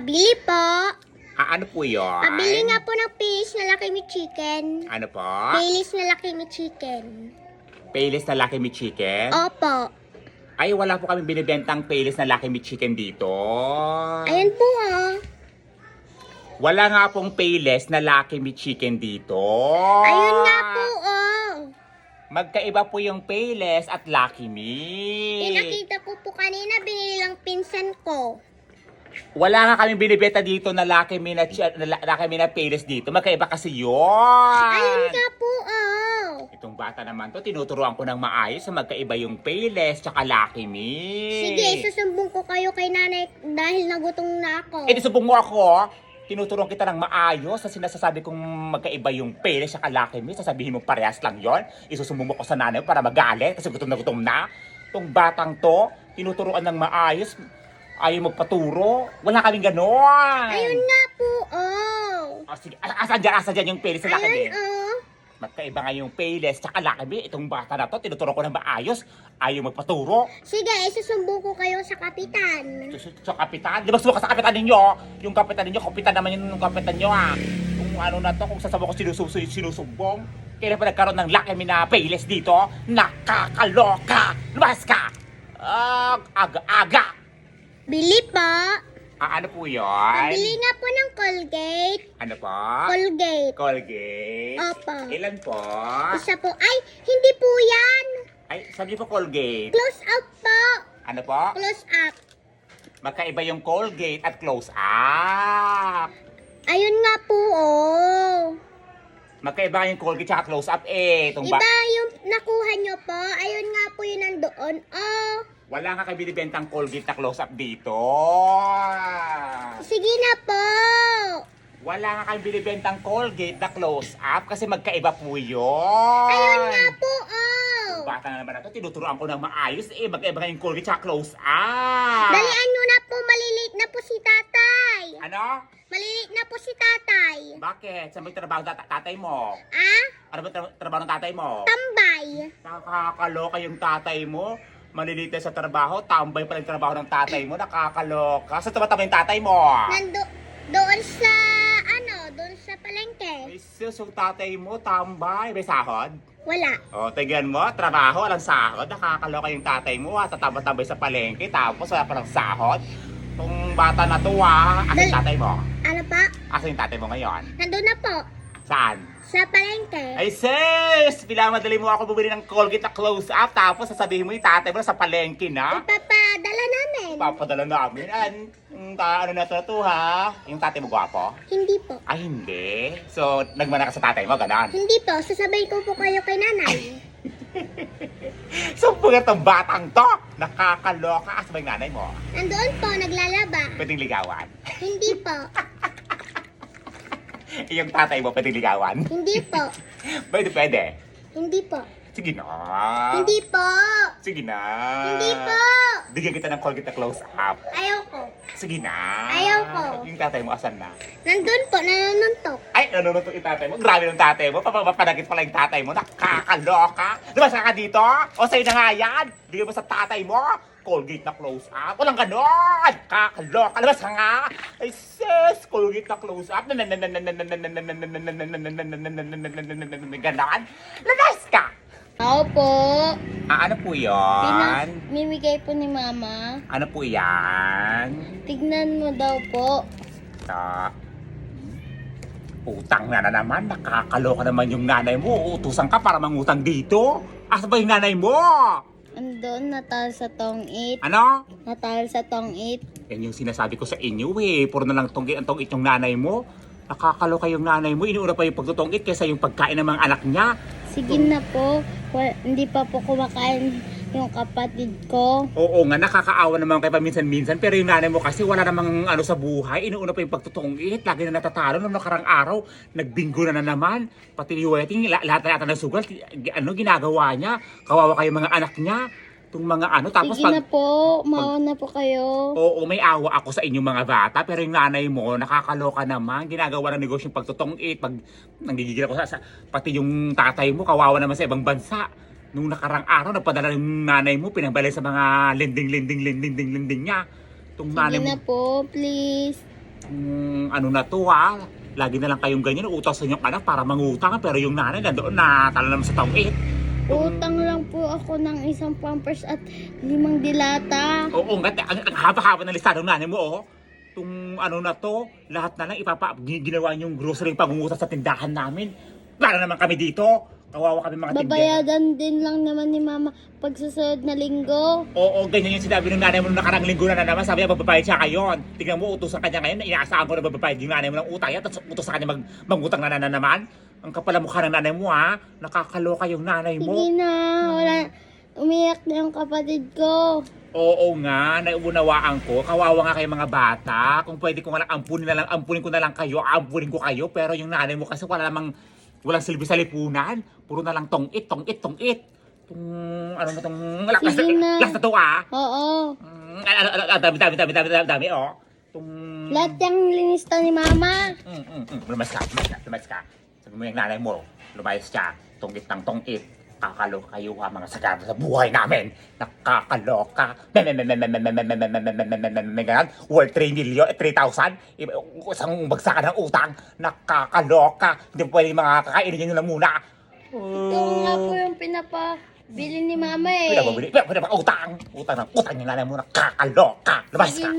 Pabili po. Ah, ano po yun? Pabili nga po ng Payless na Lucky Me Chicken. Ano po? Payless na Lucky Me Chicken. Payless na Lucky Me Chicken? Opo. Ay, wala po kami binibentang Payless na Lucky Me Chicken dito. Ayan po oh. Wala nga pong Payless na Lucky Me Chicken dito. Ayun nga po oh. Magkaiba po yung Payless at Lucky Me. Pinakita ko po kanina, binili lang pinsan ko. Wala nga kami binibenta dito na Lucky Me na, chi- na La- Lucky Me na Payless dito. Magkaiba kasi yun. Ayun nga po oh. Itong bata naman to, tinuturuan ko ng maayos sa magkaiba yung Payless tsaka Lucky Me. Sige, susumbong ko kayo kay nanay dahil nagutong na ako. Eh, di subong mo ako. Tinuturuan kita ng maayos sa sinasasabi kong magkaiba yung Payless tsaka Lucky Me. Sasabihin mo parehas lang yon. Isusumbong mo ko sa nanay mo para magalit kasi gutom na gutom na. Itong batang to, tinuturuan ng maayos. Ayaw magpaturo. Wala kaming ganon. Ayun nga po oh. Oh, sige. As- Asan dyan? Asan dyan yung Payless sa Me? Ayun oh. Magkaiba nga yung Payless tsaka Lucky Me. Itong bata na to, tinuturuan ko ng maayos. Ayaw magpaturo. Sige, isusumbong ko kayo sa kapitan. Sa, sa kapitan. Di ba suka sa kapitan ninyo? Yung kapitan ninyo, kapitan naman yun yung kapitan nyo ah. Kung ano na to, kung sasama ko sinusub, sinusumbong. Kailan pa nagkaroon ng laki na payless dito? Nakakaloka! Lumas ka! Ah, aga-aga! Bili po. Ah, ano po yun? Pabili nga po ng Colgate. Ano po? Colgate. Colgate? Opo. Ilan po? Isa po. Ay, hindi po yan. Ay, sabi po Colgate. Close up po. Ano po? Close up. Magkaiba yung Colgate at close up. Ayun nga po, oh. Magkaiba yung Colgate at close up eh. Itong ba- Iba yung nakuha nyo po. Ayun nga po yun nandoon. Oh. Wala nga kayo binibentang Colgate na close-up dito. Sige na po. Wala nga kayo binibentang Colgate na close-up kasi magkaiba po yun. Ayun nga po, oh. Bata na naman na to, tinuturoan ko ng maayos eh. Magkaiba nga yung Colgate sa close-up. Dalian nyo na po. Malilate na po si tatay. Ano? Malilate na po si tatay. Bakit? Saan may trabaho ng tat- tatay mo? Ah? Ano ba tra- trabaho ng tatay mo? Tambay. Nakakaloka yung tatay mo. Malilite sa trabaho, tambay pa lang yung trabaho ng tatay mo. Nakakaloka. Saan tumatama yung tatay mo? Nando, doon sa, ano, doon sa palengke. Ay, sus, yung tatay mo, tambay. May sahod? Wala. O, tigyan mo, trabaho, walang sahod. Nakakaloka yung tatay mo, ha. Tatambay sa palengke, tapos wala pa ng sahod. Itong bata na to, ha. Asan yung Dal- tatay mo? Ano pa? Asan yung tatay mo ngayon? Nandun na po. Saan? Sa palengke. Ay, sis! Pinamadali mo ako bumili ng Colgate na close-up, tapos sasabihin mo yung tatay mo na sa palengke na. Ipapadala namin. Papadala namin. An, yung ta, ano na to, to, ha? Yung tatay mo gwapo? Hindi po. Ay, hindi. So, nagmana ka sa tatay mo, ganon. Hindi po. Sasabay ko po kayo kay nanay. So, bugat ang batang to. Nakakaloka. Asa ba yung nanay mo? Nandoon po, naglalaba. Pwedeng ligawan. Hindi po. yung tatay mo, pwedeng ligawan. Hindi po. Pwede, pwede. Hindi po. Sige na. Hindi po. Sige na. Hindi po. Bigyan kita ng Colgate na close-up. Ayaw ko. Sige na. Ayaw ko. Yung tatay mo, asan na? Nandun po, nanununtok. Ay, nanonood yung tatay mo. Grabe ng tatay mo. Papapanagit pala yung tatay mo. Nakakaloka. Lumasa ka dito. O sa'yo na nga yan. Bigyan mo sa tatay mo. Colgate na close up. Walang ganon. Kakaloka. Lumasa ka nga. Ay, sis. Colgate na close up. Ganon. Labas ka. Ako po. Ah, ano po yan? mimigay po ni mama. Ano po yan? Tignan mo daw po. Ta. Utang na na naman. Nakakaloka naman yung nanay mo. Uutusan ka para mangutang dito. Asa ba yung nanay mo? Andun, natal sa tong it. Ano? Natal sa tong it. Yan yung sinasabi ko sa inyo eh. Puro na lang tongit ang tongit yung nanay mo. Nakakaloka yung nanay mo. Inuuna pa yung pagtutongit kaysa yung pagkain ng mga anak niya. Sige na po. Wa- hindi pa po kumakain yung kapatid ko. Oo nga, nakakaawa naman kayo paminsan-minsan. Pero yung nanay mo kasi wala namang ano sa buhay. Inuuna pa yung pagtutongit. Lagi na natatalo. Nung nakarang araw, nagbinggo na na naman. Pati ni Weting, la- lahat na yata ng sugal. ti- Ano ginagawa niya? Kawawa kayo mga anak niya. Itong mga ano. Tapos Sige na pag... po. Mawa na po kayo. Oo, may awa ako sa inyong mga bata, pero yung nanay mo, nakakaloka naman. Ginagawa ng negosyo yung pagtutongit, pag nanggigigil ako sa, sa, pati yung tatay mo, kawawa naman sa ibang bansa. Nung nakarang araw, nagpadala yung nanay mo, pinabalik sa mga lending, lending, lending, lending, lending niya. Itong Sige nanay mo, na po, please. Hmm, ano na to ha? Lagi na lang kayong ganyan, utang sa inyong anak para mangutang, pero yung nanay nandoon na tala naman sa taong eh. Utang lang po ako ng isang pampers at limang dilata. Oo nga, ang, ang haba-haba ng listado ng nanay mo, oh. Tung ano na to, lahat na lang ipapa, gi- ginawa yung grocery pangungutang sa tindahan namin. Para naman kami dito. Kawawa kami mga tindahan. Babayadan din lang naman ni mama pag susunod na linggo. Oo, ganyan yung sinabi ng nanay mo nung nakarang linggo na, na naman. Sabi niya, magbabayad siya ngayon. Tingnan mo, utos sa kanya ngayon. Inaasahan ko na magbabayad yung nanay mo ng utang. Yan, tapos utos sa kanya mag, mangutang na, na, na naman. Ang kapal mukha ng nanay mo, ha? Nakakaloka yung nanay mo. Sige na, wala. Umiyak na yung kapatid ko. Oo nga, naiunawaan ko. Kawawa nga kayo mga bata. Kung pwede ko nga lang ampunin na lang, ampunin ko na lang kayo, ampunin ko kayo. Pero yung nanay mo kasi wala namang, walang silbi sa lipunan. Puro na lang tong-it, tong-it, tong-it. Tung, ano na tong, lakas Sige na. lakas na to ah. Oo. Mm, ano, ano, ano, dami, dami, dami, dami, dami, dami, oh. Tung... Lahat yung linista ni mama. Mm, mm, mm. Lumayas ka, lumayas ka, lumayas ka. Sabi mo yung nanay mo, lumayas siya, tunggit ng tungit. Kakaloka kayo ha, mga sagana sa buhay namin. Nakakaloka. Worth 3 million, 3,000. Isang bagsakan ng utang. Nakakaloka. Hindi pwede mga kakainin nyo na muna. Ito nga po yung pinapa... Bili ni mama eh. Pinapabili, pinapabili, utang. Utang ng utang yung nanay mo, nakakaloka. Labas ka.